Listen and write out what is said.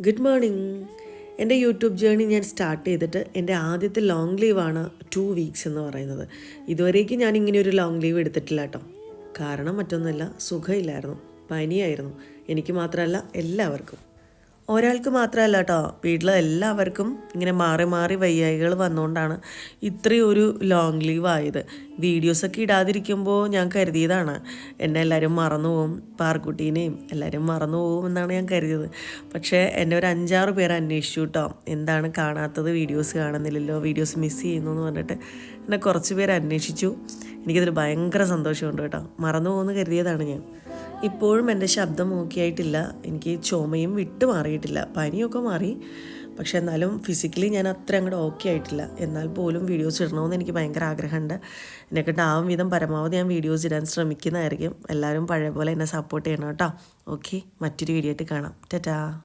Good morning എന്റെ YouTube journey ഞാൻ start ചെയ്തിട്ട് എന്റെ ആദ്യത്തെ ലോങ് ലീവാണ് ടു വീക്സ് എന്ന് പറയുന്നത്. ഇതുവരേക്കും ഞാൻ ഇങ്ങനെ ഒരു ലോങ് ലീവ് എടുത്തിട്ടില്ല കേട്ടോ. കാരണം മറ്റൊന്നുമല്ല സുഖമില്ലായിരുന്നു പനിയായിരുന്നു. എനിക്ക് മാത്രമല്ല എല്ലാവർക്കും. ഒരാൾക്ക് മാത്രമല്ല കേട്ടോ വീട്ടിലെ എല്ലാവർക്കും ഇങ്ങനെ മാറി മാറി വയ്യായികൾ വന്നുകൊണ്ടാണ് ഇത്രയും ഒരു ലോങ് ലീവ് ആയത്. വീഡിയോസൊക്കെ ഇടാതിരിക്കുമ്പോൾ ഞാൻ കരുതിയതാണ്. എന്നെ എല്ലാവരും മറന്നു പോകും പാർക്കുട്ടീനെയും എല്ലാവരും മറന്നു പോകും എന്നാണ് ഞാൻ കരുതിയത്. പക്ഷേ എന്നെ ഒരു അഞ്ചാറ് പേര് അന്വേഷിച്ചു കേട്ടോ എന്താണ് കാണാത്തത്? വീഡിയോസ് കാണുന്നില്ലല്ലോ. വീഡിയോസ് മിസ് ചെയ്യുന്നു എന്ന് പറഞ്ഞിട്ട് എന്നെ കുറച്ച് പേര് അന്വേഷിച്ചു. എനിക്കതിൽ ഭയങ്കര സന്തോഷമുണ്ട് കേട്ടോ മറന്നു പോകുമെന്ന് കരുതിയതാണ് ഞാൻ. ഇപ്പോഴും എന്റെ ശബ്ദം നോക്കിയായിട്ടില്ല. എനിക്ക് ചുമയും വിട്ടു മാറിയിട്ടില്ല. പനിയൊക്കെ മാറി. പക്ഷെ എന്നാലും ഫിസിക്കലി ഞാൻ അത്ര അങ്ങോട്ട് ഓക്കെ ആയിട്ടില്ല. എന്നാൽ പോലും വീഡിയോസ് ഇടണമെന്ന് എനിക്ക് ഭയങ്കര ആഗ്രഹമുണ്ട്. എന്നെക്കൊണ്ട് ആവും വിധം പരമാവധി ഞാൻ വീഡിയോസ് ഇടാൻ ശ്രമിക്കുന്നതായിരിക്കും. എല്ലാവരും പഴയ പോലെ എന്നെ സപ്പോർട്ട് ചെയ്യണം കേട്ടോ. ഓക്കെ മറ്റൊരു വീഡിയോ ആയിട്ട് കാണാം. ടാറ്റാ